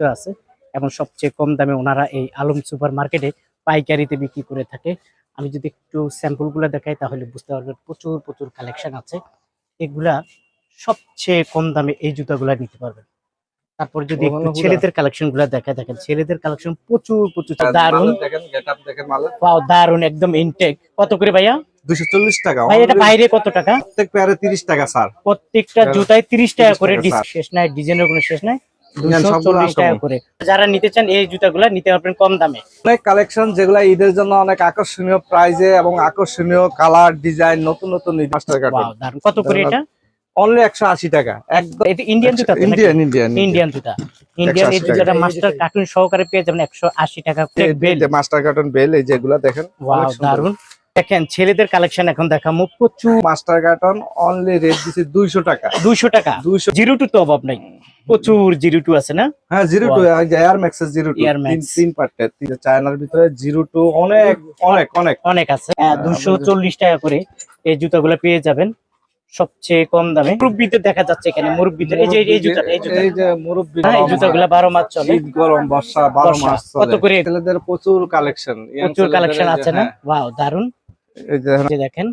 জুতো আছে এবং সবচেয়ে কম দামে ওনারা এই আলম সুপার মার্কেটে পাইকারিতে বিক্রি করে থাকে। আমি যদি একটু স্যাম্পলগুলো দেখাই তাহলে বুঝতে পারবেন প্রচুর প্রচুর কালেকশন আছে। এগুলা সবচেয়ে কম দামে এই জুতাগুলা নিতে পারবেন। তারপর যদি একটু ছেলেদের কালেকশনগুলা দেখায় দেখেন ছেলেদের কালেকশন প্রচুর প্রচুর দারুণ একদম ইনটেক কত করে ভাইয়া? 240 টাকা। ভাই এটা বাইরে কত টাকা? প্রত্যেক পেয়ারে 30 টাকা স্যার প্রত্যেকটা জুতায় তিরিশ টাকা করে টাকা, শেষ নাই ডিজাইনের কোনো শেষ নাই? যারা নিতে চান এই জুতাগুলা নিতে পারবেন কম দামে। অনেক কালেকশন যেগুলা ঈদের জন্য অনেক আকর্ষণীয় প্রাইজে এবং আকর্ষণীয় কালার ডিজাইন নতুন নতুন মাস্টার কার্ড। কত করে এটা? অনলি 180 টাকা। একদম এটা ইন্ডিয়ান জুতা ইন্ডিয়ান ইন্ডিয়ান ইন্ডিয়ান জুতা। ইন্ডিয়ান এই 180 জুতাটা মাস্টার কার্টুন সহকারে পেয়ে যাবেন একশো আশি টাকা বেল মাস্টার কার্টন বেল এই যেগুলা দেখেন ওয়াও দারুণ দেখেন ছেলেদের কালেকশন এখন দেখামো। প্রচুর মাস্টার কার্টন অনলি রেট দিছে 200 টাকা। দুইশো টাকা। 200 জিরো টু তো অভাব নাই। প্রচুর জিরো টু আছে না? হ্যাঁ জিরো টু এয়ার ম্যাক্স এর জিরো টু। তিন পার্টের চায়নার ভিতরে জিরো টু অনেক অনেক অনেক। অনেক আছে। দুশো চল্লিশ টাকা করে এই জুতাগুলো পেয়ে যাবেন। সবচেয়ে কম দামে। মুরব্বিদের দেখা যাচ্ছে এখানে মুরব্বিদের। এই যে এই জুতা এই জুতা এই যে মুরব্বি হ্যাঁ, এই জুতাগুলো বারো মাস চলে। শীত গরম বর্ষা বারো বর্ষা। মাস কত করে? ছেলেদের প্রচুর কালেকশন প্রচুর কালেকশন আছে না? ওয়াও দারুণ এই যে দেখেন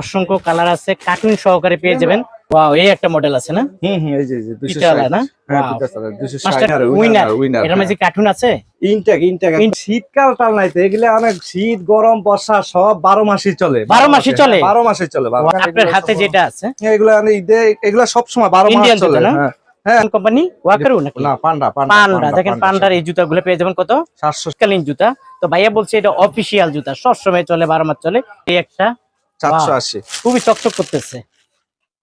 অসংখ্য কালার আছে। কার্টুন সহকারে পেয়ে যাবেন। ওয়াও এই একটা মডেল আছে না? হুম হুম এই যে এই যে 260 না? হ্যাঁ 260 মাস্টার উইনার উইনার উইনার এর কার্টুন আছে? ইনটেক ইনটেক শীতকাল টাল নাই তো এগুলো অনেক শীত গরম বর্ষা সব মাসই চলে। মাসই চলে? মাসই চলে আপনার হাতে যেটা আছে? হ্যাঁ, এগুলো ঈদে এগুলো সব সময় বারো মাস চলে না? হ্যাঁ। হ্যাঁ। কোম্পানি ওয়াকারু নাকি? না পান্ডা পান্ডা পান্ডা দেখেন পান্ডার এই জুতাগুলো পেয়ে যাবেন কত? সাতশো শীতকালীন জুতা। তো ভাইয়া বলছে এটা অফিসিয়াল জুতা সবসময় চলে বারো মাস চলে। এই একটা? সাতশো আশি। খুবই চকচক করতেছে।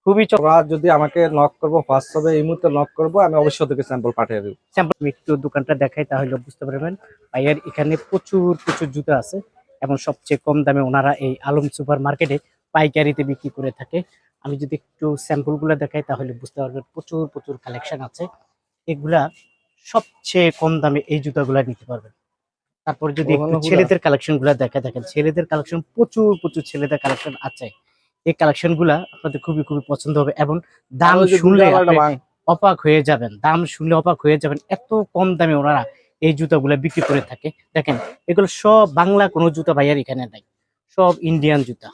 খুবই ওরা যদি আমাকে নক করব ফার্স্ট হবে এই মুহূর্তে নক করব আমি অবশ্যই তোকে স্যাম্পল পাঠিয়ে দেবো। স্যাম্পল আমি একটু দোকানটা দেখাই তাহলে বুঝতে পারবেন। ভাইয়ার এখানে প্রচুর প্রচুর জুতো আছে এবং সবচেয়ে কম দামে ওনারা এই আলম সুপার মার্কেটে পাইকারিতে বিক্রি করে থাকে। আমি যদি একটু স্যাম্পলগুলো দেখাই তাহলে বুঝতে পারবেন প্রচুর প্রচুর কালেকশন আছে। এগুলা সবচেয়ে কম দামে এই জুতাগুলা নিতে পারবেন। তারপর যদি ছেলেদের কালেকশনগুলা দেখা দেখেন ছেলেদের কালেকশন প্রচুর প্রচুর ছেলেদের কালেকশন আছে। এই কালেকশনগুলা আপনাদের খুবই খুবই পছন্দ হবে এবং দাম শুনলে অবাক হয়ে যাবেন। দাম শুনলে অবাক হয়ে যাবেন এত কম দামে ওনারা এই জুতাগুলো বিক্রি করে থাকে। দেখেন এগুলো সব বাংলা কোনো জুতা ভাইয়ার এখানে নাই। সব ইন্ডিয়ান জুতা।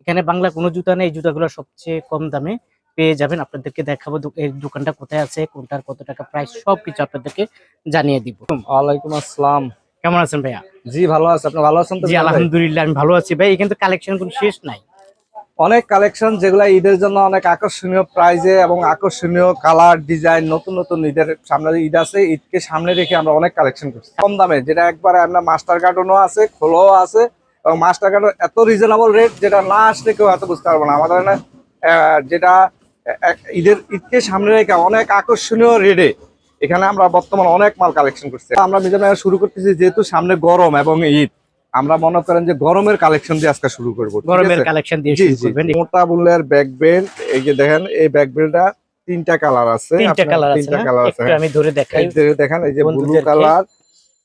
এখানে বাংলা কোনো জুতা নেই এই জুতাগুলো সবচেয়ে কম দামে পেয়ে যাবেন। আপনাদেরকে দেখাবো এই দোকানটা কোথায় আছে কোনটার কত টাকা প্রাইস সবকিছু আপনাদেরকে জানিয়ে দিব। ওয়ালাইকুম আসসালাম। কেমন আছেন ভাইয়া? জি ভালো আছে। আপনি ভালো আছেন তো জি আলহামদুলিল্লাহ আমি ভালো আছি ভাই। এখানে তো কালেকশন কোনো শেষ নাই। অনেক কালেকশন যেগুলা ঈদের জন্য অনেক আকর্ষণীয় প্রাইজে এবং আকর্ষণীয় কালার ডিজাইন নতুন নতুন ঈদের সামনে ঈদ আছে, ঈদকে সামনে রেখে আমরা অনেক কালেকশন করছি। কম দামে, যেটা একবারে আমরা মাস্টার কার্টনও আছে খোলো আছে এবং মাস্টার কার্টন এত রিজনেবল রেট যেটা না আসলে কেউ এত বুঝতে পারব না। আমাদের যেটা ঈদের, ঈদকে সামনে রেখে অনেক আকর্ষণীয় রেটে এখানে আমরা বর্তমানে অনেক মাল কালেকশন করছি। আমরা ভাইয়া শুরু করতেছি যেহেতু সামনে গরম এবং ঈদ। আমরা মনে করেন যে গরমের কালেকশন দিয়ে আজকে শুরু করব গরমের কালেকশন দিয়ে শুরু করবেন। মোটা বুলের ব্যাক বেল্ট এই যে দেখেন এই ব্যাক বেল্টটা তিনটা কালার আছে। তিনটা কালার আছে তিনটা কালার আছে আমি ধরে দেখাই। যে দেখেন এই যে ব্লু কালার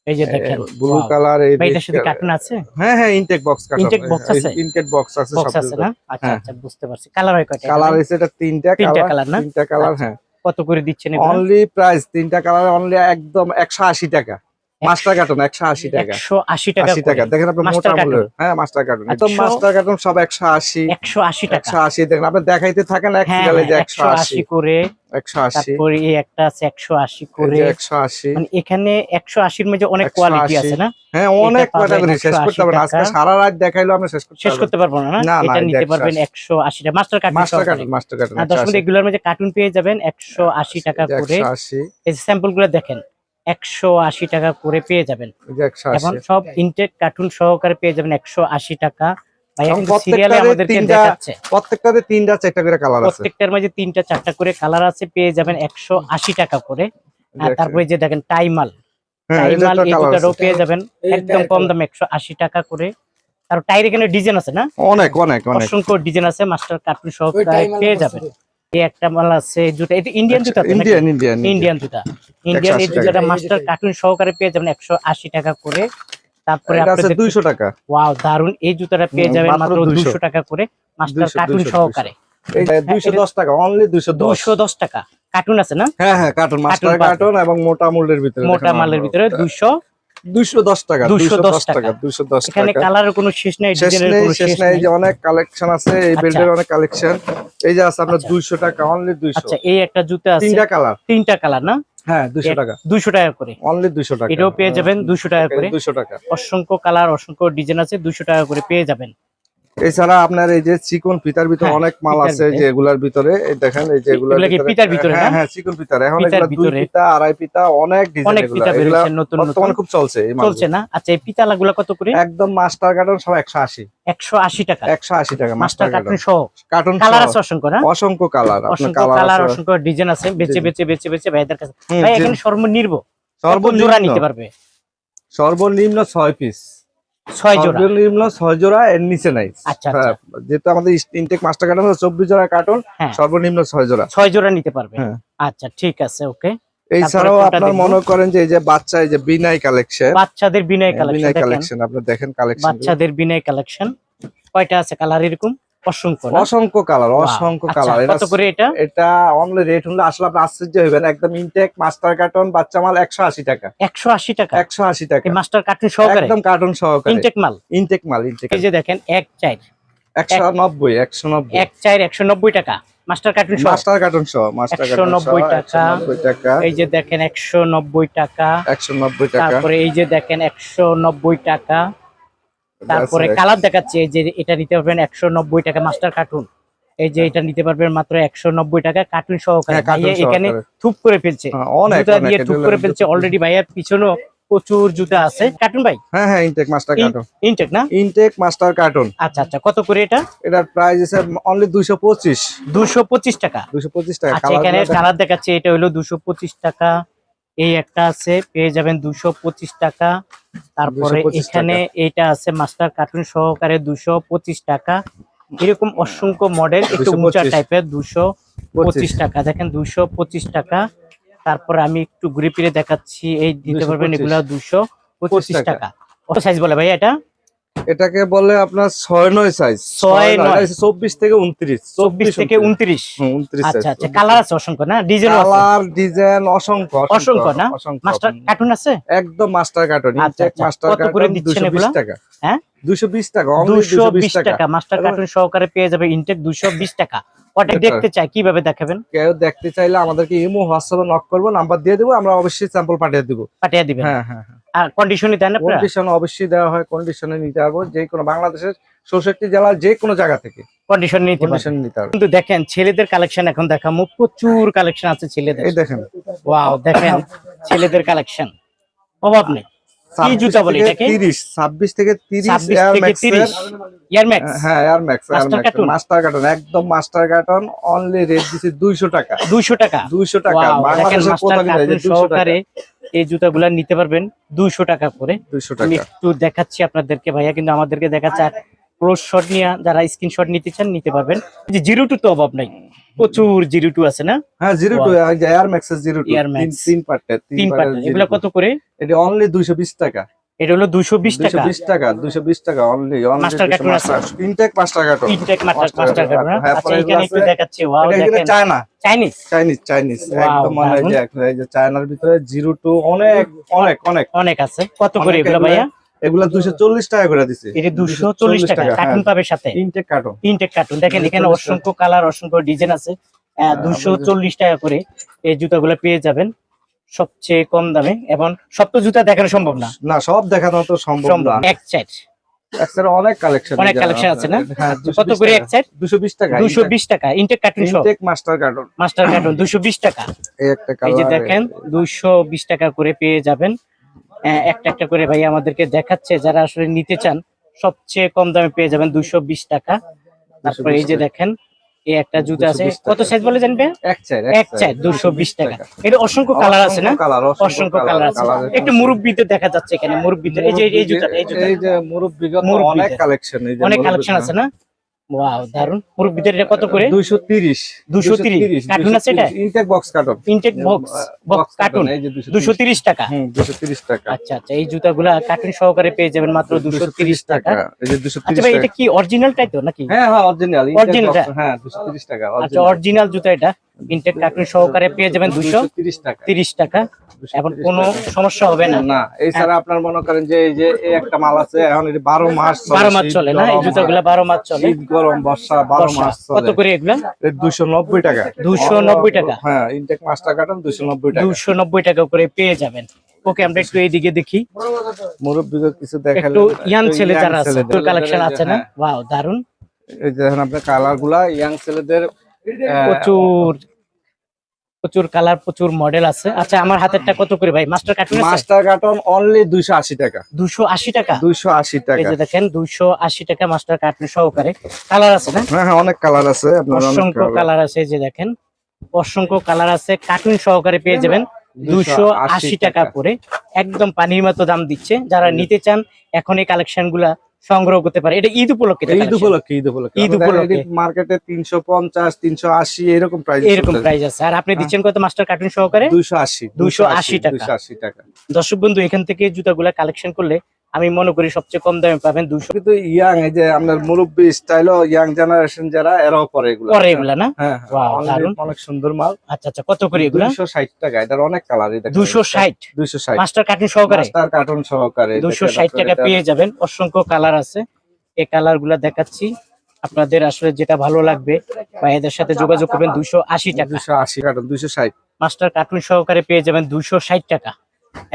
এই যে দেখেন। ব্লু কালার এই এটার সাথে কার্টুন আছে? হ্যাঁ হ্যাঁ intake box cutter Intake box আছে? ইনটেক বক্স আছে সব আছে না? আচ্ছা হ্যাঁ। আচ্ছা বুঝতে পারছি। কালার হয় কয়টা? কালার? হইছে এটা তিনটা তিনটা কালার না? তিনটা কালার আচ্ছা। হ্যাঁ। কত করে দিচ্ছেন অনলি প্রাইস তিনটা কালার অনলি একদম 180 টাকা। মাস্টার কার্টন 180 টাকা। একশো আশি টাকা 80 টাকা। দেখেন আপনি মোটা? বুলের হ্যাঁ মাস্টার কার্টন। একদম মাস্টার কার্টন সব 180 একশো আশি টাকা। 180 দেখেন আপনি দেখাইতে থাকেন এক হ্যাঁ সিরিয়ালে যে 180 করে। 180 তারপরে এই একটা আছে একশো আশি করে। একশো আশি। মানে এখানে একশো আশির মধ্যে অনেক কোয়ালিটি আছে না? হ্যাঁ অনেক ক্যাটাগরি শেষ করতে পারবেন। আজকে সারা রাত দেখাইলো আমরা শেষ করতে শেষ পারব করতে পারব না না? এটা নিতে পারবেন 180 একশো আশি টাকা। Master card master cartoon master cartoon আর দশ মিনিট এগুলোর মধ্যে কার্টুন পেয়ে যাবেন একশো আশি টাকা করে এই স্যাম্পলগুলো দেখেন। একশো আশি টাকা করে পেয়ে যাবেন। এখন সব ইনটেক কার্টুন সহকারে পেয়ে যাবেন একশো আশি টাকা। প্রত্যেকটারে আমাদেরকে তিনটা দেখাচ্ছে। প্রত্যেকটাতে তিনটা চারটা করে কালার আছে। প্রত্যেকটার মাঝে তিনটা চারটা করে কালার আছে পেয়ে যাবেন একশো আশি টাকা করে। আর তারপরে যে দেখেন টাইমাল হ্যাঁ টাইমাল এই দুটারও পেয়ে যাবেন একদম কম দামে একশো আশি টাকা করে। আর টাইর এখানে ডিজাইন আছে না? অনেক অনেক অনেক। অসংখ্য ডিজাইন আছে মাস্টার কার্টুন সহ পেয়ে যাবেন। এই একটা মাল আছে জুতা এটা ইন্ডিয়ান জুতা ইন্ডিয়ান ইন্ডিয়ান ইন্ডিয়ান জুতা। ইন্ডিয়ান এই জুতাটা মাস্টার কার্টুন সহকারে পেয়ে যাবেন একশো আশি টাকা করে। তারপরে আপনাদের দুইশো টাকা। ওয়াও দারুণ এই জুতাটা পেয়ে যাবেন মাত্র মাত্র 200 টাকা করে মাস্টার কার্টুন সহকারে। এই দুইশো দশ টাকা অনলি দুইশো দশ। দুশো দশ টাকা। কার্টুন আছে না? হ্যাঁ হ্যাঁ কার্টুন মাস্টার কার্টুন এবং মোটা মোল্ডের ভিতরে মোটা মালের ভিতরে দুইশো দুইশো দশ টাকা 210 দুইশো দশ টাকা। টাকা দুইশো দশ এখানে কালারের কোনো শেষ নাই ডিজাইনের কোনো শেষ শেষ নেই এই নেই। যে অনেক কালেকশন আছে এই আচ্ছা। বেল্টের অনেক কালেকশন এই যে আছে আপনার আচ্ছা। দুইশো টাকা অনলি আচ্ছা এই একটা জুতা আছে। তিনটা কালার তিনটা কালার না? হ্যাঁ টাকা। দুইশো টাকা করে। অনলি দুইশো টাকা। এটাও পেয়ে যাবেন টাকা করে। দুইশো টাকা। অসংখ্য কালার অসংখ্য ডিজাইন আছে দুইশো টাকা করে পেয়ে যাবেন। এছাড়া আপনার এই যে চিকন ফিতার ভিতরে হ্যাঁ, অনেক মাল আছে। যে এগুলার ভিতরে দেখেন এই যে এগুলার এগুলা ভিতরে হ্যাঁ হ্যাঁ চিকন ফিতার। এখন এগুলা দুই ভিতরে। আড়াই ফিতা অনেক ডিজাইন এগুলা। পিতা এগুলা বর্তমানে খুব চলছে এই। চলছে না? আচ্ছা এই পিতালা গুলা কত করে? একদম মাস্টার কার্টন সব একশো আশি। টাকা। Master cartoon. সহ। কার্টন কালার আছে অসংখ্য না? অসংখ্য কালার অসংখ্য কালার অসংখ্য ডিজাইন আছে। বেচে জি, জি। বেচে বেচে বেচে ভাইদের কাছে। হুম, ভাই এখানে সর্বনির্ভ জোড়া নিতে পারবে? সর্বনিম্ন ছয় পিস ছয় জোড়া? সর্বনিম্ন ছয় জোড়া এর নিচে নাই। আচ্ছা, হ্যাঁ, যেহেতু আমাদের ইনটেক মাস্টার কার্টন চব্বিশ জোড়া কার্টন হ্যাঁ। সর্বনিম্ন ছয় জোড়া। ছয় জোড়া নিতে পারবে? হ্যাঁ। আচ্ছা ঠিক আছে ওকে। এছাড়াও আপনার মনে করেন যে এই যে বাচ্চা এই যে বিনাই কালেকশন বাচ্চাদের বিনয় কালেকশন বিনাই কালেকশন আপনি দেখেন কালেকশন বাচ্চাদের কালেকশন কয়টা আছে কালার এরকম? অসংখ্য অসংখ্য কালার অসংখ্য আচ্ছা, কালার। কত করে এটা? এটা অনলি রেট হলে আসলে আপনি আশ্চর্য হইবেন। একদম ইনটেক মাস্টার কার্টন বাচ্চা মাল একশো আশি টাকা। একশো আশি টাকা? একশো আশি টাকা। মাস্টার কার্টুন সহকারে? একদম কার্টন সহকারে। ইনটেক মাল? ইনটেক মাল ইনটেক এই যে দেখেন এক চার একশো নব্বই একশো নব্বই। এক চার একশো নব্বই টাকা। মাস্টার কার্টুন সহ? মাস্টার কার্টন সহ মাস্টার কার্টন 190 টাকা। নব্বই টাকা। এই যে দেখেন একশো নব্বই টাকা। একশো নব্বই টাকা। তারপরে এই যে দেখেন একশো নব্বই টাকা। তারপরে কালার দেখাচ্ছে এই যে এটা নিতে পারবেন একশো নব্বই টাকা মাস্টার কার্টুন এই যে এটা নিতে পারবেন মাত্র একশো নব্বই টাকা কার্টুন সহকারে। হ্যাঁ, এখানে থুপ করে ফেলছে। হ্যাঁ, জুতা দিয়ে থুপ করে ফেলছে অলরেডি ভাইয়ার পিছনেও প্রচুর জুতা আছে। কার্টুন ভাই? হ্যাঁ হ্যাঁ ইনটেক মাস্টার কার্টুন ইনটেক না? ইনটেক মাস্টার কার্টুন আচ্ছা আচ্ছা কত করে এটা? এটার প্রাইস আছে অনলি দুইশো পঁচিশ। দুশো পঁচিশ টাকা। দুইশো পঁচিশ টাকা। আচ্ছা এখানে কালার দেখাচ্ছে এটা হলো দুশো পঁচিশ টাকা। এই একটা আছে পেয়ে যাবেন দুশো পঁচিশ টাকা। তারপরে এখানে এটা আছে মাস্টার কার্টুন সহকারে দুশো পঁচিশ টাকা। এরকম অসংখ্য মডেল একটু 225 উঁচা টাইপের দুশো পঁচিশ টাকা। দেখেন দুশো পঁচিশ টাকা। তারপরে আমি একটু ঘুরে ফিরে দেখাচ্ছি এই দিতে পারবেন 225 এগুলা দুশো পঁচিশ টাকা। টাকা। কত সাইজ বলে ভাই এটা? এটাকে বলে আপনার ছয় নয় সাইজ ছয় নয়। চব্বিশ থেকে উনত্রিশ। চব্বিশ থেকে উনত্রিশ। উনত্রিশ। আচ্ছা আচ্ছা কালার আছে অসংখ্য না? ডিজাইন কালার ডিজাইন অসংখ্য অসংখ্য না? মাস্টার কার্টুন আছে? একদম মাস্টার কার্টন আচ্ছা, আচ্ছা। মাস্টার কার্টন দুশো বিশ টাকা। হ্যাঁ? দুশো বিশ টাকা only দুশো 220 টাকা। মাস্টার কার্টুন সহকারে পেয়ে যাবে ইনটেক দুশো বিশ টাকা। ওটা দেখতে চাই কীভাবে দেখাবেন? কেউ দেখতে চাইলে আমাদেরকে ইমো হোয়াটসঅ্যাপে নক করব নাম্বার দিয়ে দেবো আমরা অবশ্যই স্যাম্পল পাঠিয়ে দিব। পাঠিয়ে দিবেন। হ্যাঁ হ্যাঁ হ্যাঁ। আর কন্ডিশনই দেন আপনারা কন্ডিশন অবশ্যই দেওয়া হয় কন্ডিশনে নিতে পারব যে কোনো বাংলাদেশের চৌষট্টি জেলার যে কোনো জায়গা থেকে। কন্ডিশন নিতে পারবেন। নিতে পারবে কিন্তু দেখেন ছেলেদের কালেকশন এখন দেখামো প্রচুর কালেকশন আছে ছেলেদের। এই দেখেন। ওয়াও দেখেন ছেলেদের কালেকশন অভাব নেই। কি জুতা বলে এটাকে? তিরিশ ছাব্বিশ থেকে তিরিশ ছাব্বিশ এয়ার ম্যাক্স ইয়ার ম্যাক্স হ্যাঁ air max air max master carton একদম মাস্টার কার্টন অনলি রেট দিছি দুইশো টাকা। দুইশো টাকা? দুইশো টাকা Wow, দেখেন বাংলাদেশের মাস্টার কোথাও কিনা টাকা। এই জুতাগুলা নিতে পারবেন দুইশো টাকা করে। দুইশো আমি টাকা একটু দেখাচ্ছি আপনাদেরকে ভাইয়া কিন্তু আমাদেরকে দেখাচ্ছে আর ক্লোজ শট নিয়ে যারা স্ক্রিনশট নিতে চান নিতে পারবেন। যে জিরো টু তো অভাব নাই। প্রচুর জিরো টু আছে না? হ্যাঁ zero two air max zero two. তিন পার্টের তিন পার্ট এগুলো কত করে? এটা অনলি দুইশো বিশ টাকা। এটা হলো দুশো বিশ দুইশো টাকা বিশ টাকা দুইশো বিশ টাকা only? Intake master carton intake master Master master cartoon, cartoon হ্যাঁ, আচ্ছা এখানে একটু দেখাচ্ছি। ওয়াও দেখেন। চায়না চাইনিজ চাইনিজ চাইনিজ একদম মানে যে চায়নার ভিতরে জিরো টু অনেক অনেক অনেক। অনেক আছে। কত করে এগুলো ভাইয়া? এগুলা দুইশো চল্লিশ টাকা করে দিছে। এটা দুশো চল্লিশ টাকা কার্টুন পাবে সাথে। ইনটেক কার্টন ইনটেক কার্টুন দেখেন এখানে অসংখ্য কালার অসংখ্য ডিজাইন আছে। দুশো চল্লিশ টাকা করে এই জুতাগুলো পেয়ে যাবেন। সবচেয়ে কম দামে এবং সব তো জুতা দেখানো সম্ভব না। না সব দেখানো তো সম্ভব না। এক এছাড়া অনেক কালেকশন অনেক collection আছে না? হ্যাঁ কত করে এক দুশো বিশ টাকা দুশো বিশ টাকা ইনটেক কার্টুন সহ intake master carton master cartoon টাকা। এই একটা এই যে দেখেন দুশো বিশ টাকা করে পেয়ে যাবেন। একটা একটা করে ভাই আমাদেরকে দেখাচ্ছে যারা আসলে নিতে চান সবচেয়ে কম দামে পেয়ে যাবেন দুশো বিশ টাকা। তারপরে এই যে দেখেন এই একটা জুতা আছে 220 কত সাইজ বলে জানবে? এক দুশো বিশ টাকা। এটা অসংখ্য কালার আছে না? অসংখ্য কালার আছে। একটু মুরব্বিতে দেখা যাচ্ছে এখানে মুরব্বিতে এই যে এই জুতা এই। অনেক কালেকশন অনেক কালেকশন আছে না? ওয়াও দারুণ মুরব্বিদের এটা কত করে? দুইশো তিরিশ। 230 কার্টুন আছে এটা? Intake box carton. Intake box cartoon টাকা? হুম দুশো তিরিশ টাকা। আচ্ছা আচ্ছা এই জুতাগুলা কার্টুন সহকারে পেয়ে যাবেন মাত্র দুশো তিরিশ টাকা। এই যে দুশো আচ্ছা ভাই এটা কি অরিজিনালটাই তো নাকি? হ্যাঁ হ্যাঁ অরিজিনাল হ্যাঁ। দুশো তিরিশ টাকা আচ্ছা অরিজিনাল জুতা এটা। ইনটেক কার্টুন সহকারে পেয়ে যাবেন দুশো তিরিশ টাকা। তিরিশ টাকা। 230 এখন কোনো সমস্যা হবে না। না এছাড়া আপনার মনে করেন যে এই যে এই একটা মাল আছে এখন এটা বারো মাস চলে, বারো মাস চলে না? এই জুতাগুলা বারো মাস চলে? শীত গরম বর্ষা বারো। মাস কত করে এগুলা? দুশো নব্বই টাকা। দুশো নব্বই টাকা? হ্যাঁ ইনটেক মাস্টার কার্টন দুশো নব্বই টাকা। দুশো নব্বই টাকা করে পেয়ে যাবেন। ওকে আমরা একটু এইদিকে দেখি। মুরব্বীদের কিছু দেখালে একটু ইয়াং ছেলে যারা আছে। কালেকশন আছে না? হ্যাঁ, ওয়াও দারুণ এই যে দেখেন আপনার কালারগুলা ইয়াং ছেলেদের প্রচুর। প্রচুর কালার প্রচুর মডেল আছে। আচ্ছা আমার হাতেরটা কত করে ভাই? Master cartoon master carton only দুইশো আশি টাকা। দুশো আশি টাকা? দুইশো আশি এই টাকা যে দেখেন দুইশো আশি টাকা মাস্টার কার্টুন সহকারে। কালার আছে না? হ্যাঁ হ্যাঁ অনেক কালার আছে আপনার অসংখ্য কালার আছে এই যে দেখেন। অসংখ্য কালার আছে কার্টুন সহকারে পেয়ে যাবেন দুশো আশি টাকা করে। একদম পানির মতো দাম দিচ্ছে। যারা নিতে চান এখন এই কালেকশনগুলা সংগ্রহ করতে পারে। এটা ঈদ উপলক্ষে ঈদ উপলক্ষে ঈদ উপলক্ষে। ঈদ উপলক্ষে। মার্কেটে তিনশো পঞ্চাশ তিনশো আশি এরকম প্রাইস এরকম প্রাইস আছে। আর আপনি দিচ্ছেন কত মাস্টার কার্টুন সহকারে? দুইশো আশি 280 টাকা। দুইশো আশি টাকা। দর্শক বন্ধু এখান থেকে জুতাগুলা কালেকশন করলে আমি মনে করি সবচেয়ে কম দামে পাবেন দুশো কিন্তু ইয়াং এই যে আপনার মুরব্বী স্টাইল ইয়াং জেনারেশন যারা এরাও পরে এগুলো। পরে এগুলা না? হ্যাঁ অনেক- সুন্দর মাল। আচ্ছা আচ্ছা কত করে এগুলা? দুইশো ষাট টাকা এটার অনেক কালার দুশো ষাট? দুইশো ষাট। মাস্টার কার্টুন সহকারে? মাস্টার কার্টুন সহকারে দুশো ষাট টাকা পেয়ে যাবেন। অসংখ্য কালার আছে। এই কালারগুলা দেখাচ্ছি। আপনাদের আসলে যেটা ভালো লাগবে বা এদের সাথে যোগাযোগ করবেন দুশো আশি টাকা। দুশো আশি কার্টুন দুইশো ষাট। মাস্টার কার্টুন সহকারে পেয়ে যাবেন দুশো ষাট টাকা।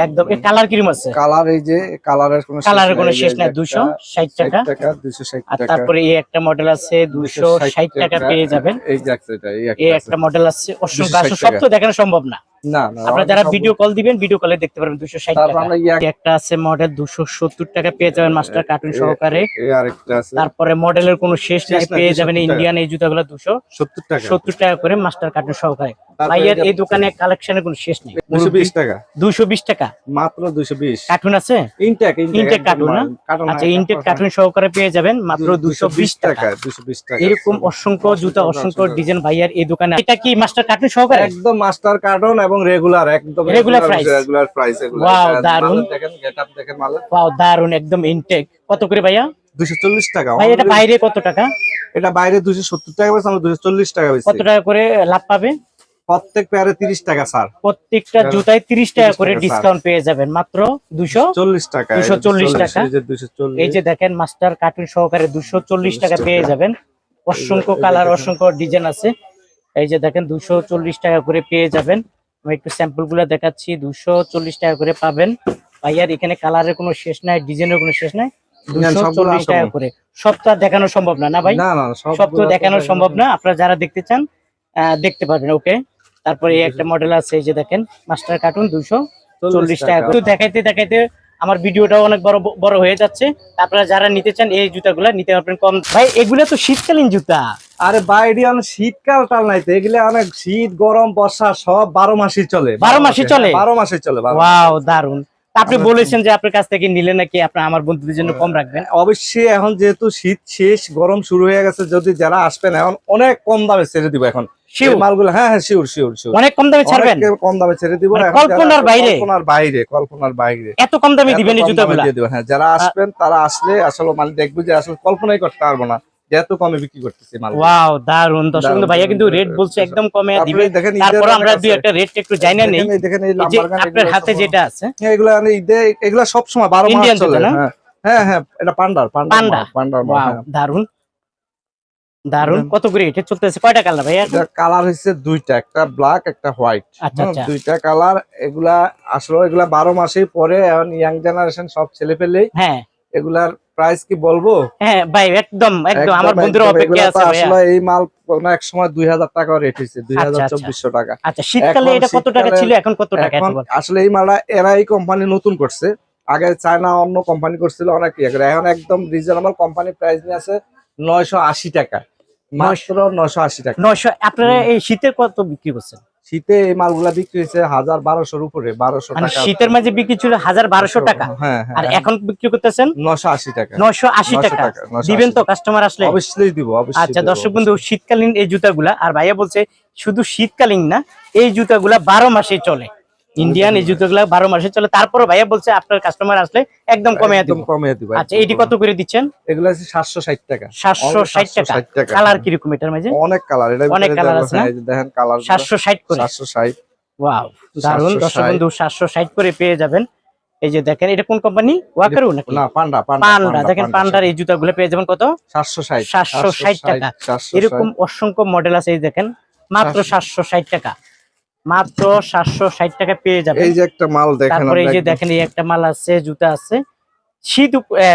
একদম এই কালার কিরম আছে। কালার এই যে কালারের কোনো কালারের কোনো শেষ নাই দুশো ষাট টাকা। টাকা দুশো ষাট আর তারপরে এই একটা মডেল আছে দুশো ষাট টাকা পেয়ে যাবেন। এই এটা, এই একটা মডেল আছে। অসংখ্য 260 সব তো দেখানো সম্ভব না। না না আপনারা যারা ভিডিও কল দিবেন ভিডিও কলে দেখতে পারবেন দুশো ষাট তারপর টাকা। আমরা এই একটা আছে মডেল দুশো সত্তর টাকা পেয়ে যাবেন মাস্টার কার্টুন সহকারে। এই আরেকটা আছে। তারপরে মডেলের কোনো শেষ নাই পেয়ে যাবেন ইন্ডিয়ান এই জুতাগুলো দুশো সত্তর টাকা। সত্তর টাকা করে মাস্টার কার্টুন সহকারে। ভাইয়ের এই দোকানে কালেকশনের কোনো শেষ নেই। দুশো বিশ টাকা। দুশো বিশ টাকা? মাত্র দুশো বিশ। কার্টুন আছে? ইনটেক Intake cartoon না? আচ্ছা ইনটেক কার্টুন সহকারে পেয়ে যাবেন মাত্র দুশো বিশ টাকা দুশো বিশ টাকা। এরকম অসংখ্য জুতা অসংখ্য ডিজাইন ভাইয়ার এই দোকানে। এটা কি মাস্টার কার্টুন সহকারে? একদম মাস্টার কার্টন এবং রেগুলার একদম Regular price? রেগুলার প্রাইস এগুলো Wow, এটা দেখেন গেটআপ দেখেন মাল পাও দারুণ একদম ইনটেক কত করে ভাইয়া? 240 টাকা। ভাই এটা বাইরে কত টাকা? এটা বাইরে 270 টাকা বেচে আমরা 240 টাকা বেচি কত টাকা করে লাভ পাবে? প্রত্যেক পেয়ারে 30 টাকা স্যার প্রত্যেকটা জুতায় তিরিশ টাকা করে ডিসকাউন্ট পেয়ে যাবেন। মাত্র দুশো 40 টাকা 240 টাকা। এই যে 240 দেখেন মাস্টার কার্টুন সহকারে দুশো চল্লিশ টাকা পেয়ে যাবেন। অসংখ্য কালার অসংখ্য ডিজাইন আছে। এই যে দেখেন দুশো চল্লিশ টাকা করে পেয়ে যাবেন। আমি একটু স্যাম্পলগুলা দেখাচ্ছি। দুশো চল্লিশ টাকা করে পাবেন। ভাইয়ার এখানে কালারের কোনো শেষ নাই ডিজাইনের কোনো শেষ নাই। দুশো সবগুলো চল্লিশ টাকা করে। সব তো আর দেখানো সম্ভব না না ভাই? না না সব তো দেখানো সম্ভব না। আপনারা যারা দেখতে চান দেখতে পারবেন ওকে তারপরে একটা মডেল আছে এই যে দেখেন মাস্টার কার্টুন দুশো চল্লিশ টাকা তো দেখাইতে দেখাইতে আমার ভিডিওটাও অনেক বড় বড় হয়ে যাচ্ছে। আপনারা যারা নিতে চান এই জুতাগুলা নিতে পারবেন কম। ভাই এগুলা তো শীতকালীন জুতা। আরে বাইরে অনেক শীতকাল টাল নাই তো এগুলো অনেক শীত গরম বর্ষা সব বারো মাসই চলে। বারো মাসে চলে? বারো মাসে চলে ওয়াও দারুণ আপনি বলেছেন যে আপনার কাছ থেকে নিলে নাকি আপনার আমার বন্ধুদের জন্য কম রাখবেন। অবশ্যই এখন যেহেতু শীত শেষ গরম শুরু হয়ে গেছে যদি যারা আসবেন এখন অনেক কম দামে ছেড়ে দিব এখন। মালগুলো হ্যাঁ হ্যাঁ শিওর শিওর শিওর অনেক কম দামে ছাড়বেন? কম দামে ছেড়ে দিব। মানে যারা- কল্পনার বাইরে? কল্পনার বাইরে কল্পনার বাইরে। এত কম দামে দিবেন এই জুতাগুলা? হ্যাঁ যারা আসবেন তারা আসলে আসলে মানে দেখব যে আসলে কল্পনাই করতে পারব না। এত কমে বিক্রি করতেছি মাল। ওয়াও দারুণ দর্শক ভাইয়া কিন্তু রেট বলছে একদম কমে দিবে। তারপর আমরা দুই একটা রেট একটু জানা নেই। দেখেন এই- দেখেন এই এই যে লাম্বারগান আপনার হাতে যেটা আছে। হ্যাঁ, ঈদে এগুলো সব সময় বারো মাস চলে। হ্যাঁ হ্যাঁ হ্যাঁ এটা পান্ডার পান্ডা? ওয়াও হ্যাঁ। দারুণ দারুণ কত করে এটা চলতেছে? কয়টা কালার ভাইয়া এটা? কালার হচ্ছে দুইটা একটা ব্ল্যাক একটা হোয়াইট আচ্ছা, আচ্ছা। দুইটা কালার। এগুলা আসলে এগুলা মাসেই পরে এখন ইয়াং জেনারেশন সব ছেলে পেলেই হ্যাঁ। এগুলার প্রাইস কি বলব? হ্যাঁ ভাই একদম একদম। আমার বন্ধুরা অপেক্ষা এগুলা আছে ভাইয়া। আসলে এই মাল কোনো এক সময় দুই হাজার টাকা রেট আচ্ছা। টাকা। আচ্ছা শীতকালে এটা কত টাকা ছিল? এখন কত টাকা এখন আসলে এই মালটা এরা এই কোম্পানি নতুন করছে। আগে চায়না অন্য কোম্পানি করছিল অনেক ইয়ে এখন একদম রিজনেবল কোম্পানি প্রাইস নিয়ে আছে নয়শো আশি টাকা। মাত্র নশো আশি টাকা। নয়শো আপনারা এই শীতের কত বিক্রি করছেন? শীতে এই মালগুলা বিক্রি হয়েছে হাজার বারোশোর উপরে বারোশো মানে শীতের মাঝে বিক্রি ছিল হাজার বারোশো টাকা? হ্যাঁ হ্যাঁ আর এখন বিক্রি করতেছেন? নশো আশি টাকা। নয়শো আশি টাকা। টাকা, 980 দিবেন তো কাস্টমার আসলে? অবশ্যই দিব অবশ্যই আচ্ছা দর্শক বন্ধু শীতকালীন এই জুতাগুলা আর ভাইয়া বলছে শুধু শীতকালীন না এই জুতাগুলা বারো মাসে চলে। ইন্ডিয়ান এই জুতাগুলা বারো মাসে চলে তারপরে ভাইয়া বলছে আপনার কাস্টমার আসলে একদম কমে কমে দিব আচ্ছা এটি কত করে দিচ্ছেন? এগুলো আছে সাতশো ষাট টাকা। সাতশো ষাট টাকা। কালার কীরকম এটার মাঝে? অনেক কালার এটা অনেক colour আছে? দেখেন কালার সাতশো ষাট করে। সাতশো ষাট। ওয়াও দারুণ দর্শক সাতশো ষাট করে পেয়ে যাবেন। এই যে দেখেন এটা কোন কোম্পানি ওয়াকারু নাকি? না পান্ডা পান্ডা দেখেন পান্ডার এই জুতাগুলো পেয়ে যাবেন কত? সাতশো ষাট 760 টাকা। এরকম অসংখ্য মডেল আছে এই দেখেন মাত্র সাতশো ষাট টাকা। মাত্র সাতশো ষাট টাকা পেয়ে যাবেন। এই যে একটা মাল দেখেন তারপরে এই যে দেখেন এই একটা মাল আছে জুতা আছে। শীত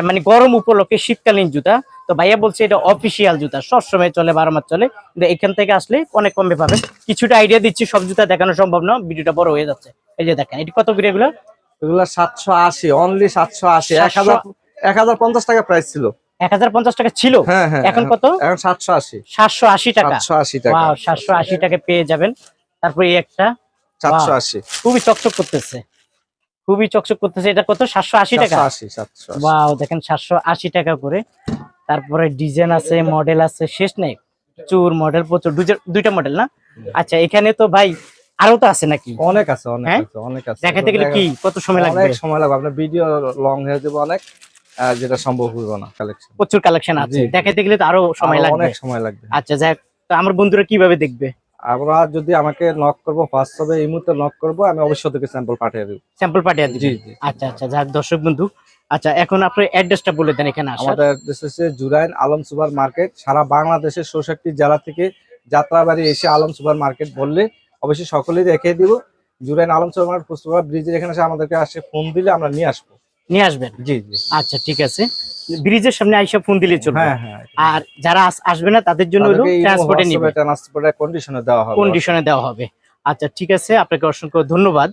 মানে গরম উপলক্ষে শীতকালীন জুতা। তো ভাইয়া বলছে এটা অফিসিয়াল জুতা সবসময় চলে বারো মাস চলে। কিন্তু এখান থেকে আসলে অনেক কমে পাবেন। কিছুটা আইডিয়া দিচ্ছি সব জুতা দেখানো সম্ভব না ভিডিওটা বড় হয়ে যাচ্ছে। এই যে দেখেন এটি কত করে এগুলো? এগুলো সাতশো আশি অনলি সাতশো আশি। এক হাজার এক হাজার পঞ্চাশ টাকা প্রাইস ছিল। এক হাজার পঞ্চাশ টাকা ছিল? হ্যাঁ হ্যাঁ এখন কত? এখন সাতশো আশি। সাতশো আশি টাকা। সাতশো আশি টাকা। সাতশো আশি টাকা পেয়ে যাবেন। তারপরে এই একটা। খুবই চকচক করতেছে। খুবই চকচক করতেছে। এটা কত? সাতশো আশি টাকা। ওয়াও দেখেন সাতশো আশি টাকা করে। তারপরে ডিজাইন আছে মডেল আছে শেষ নেই। চুর মডেল প্রচুর। দুইটা- মডেল না? আচ্ছা এখানে তো ভাই আরও তো আছে নাকি? অনেক আছে অনেক হ্যাঁ? আছে অনেক আছে। দেখাতে গেলে কি? কত সময় লাগবে? অনেক সময় লাগবে। আপনার ভিডিও লং হয়ে যাবে অনেক যেটা সম্ভব হইব না কালেকশন প্রচুর কালেকশন আছে। দেখাতে গেলে তো আরও সময় লাগবে। অনেক সময় লাগবে। আচ্ছা যাক তো আমার বন্ধুরা কীভাবে দেখবে? আমরা যদি আমাকে নক করব হবে এই মুহূর্তে নক করব আমি অবশ্যই তোকে স্যাম্পল পাঠিয়ে দেবো। স্যাম্পল পাঠিয়ে জি জি আচ্ছা আচ্ছা যাক দর্শক বন্ধু। আচ্ছা এখন আপনার অ্যাড্রেসটা বলে দেন এখানে আমাদের address হচ্ছে জুরাইন আলম সুপার মার্কেট সারা বাংলাদেশের চৌষট্টি জেলা থেকে যাত্রাবাড়ি এসে আলম সুপার মার্কেট বললে অবশ্যই সকলেই রেখে দিব। জুরাইন আলম সুপার মার্কেট ব্রিজের এখানে এসে আমাদেরকে আসে ফোন দিলে আমরা নিয়ে আসব। নিয়ে আসবেন? জি জি। আচ্ছা ঠিক আছে। ব্রিজের সামনে আইসা ফোন দিলে চলবে। হ্যাঁ হ্যাঁ আর যারা আসবে না তাদের জন্য হলো ট্রান্সপোর্টে নিবে। ট্রান্সপোর্টে কন্ডিশনে দেওয়া হবে। কন্ডিশনে দেওয়া হবে। আচ্ছা ঠিক আছে। আপনাকে অসংখ্য ধন্যবাদ।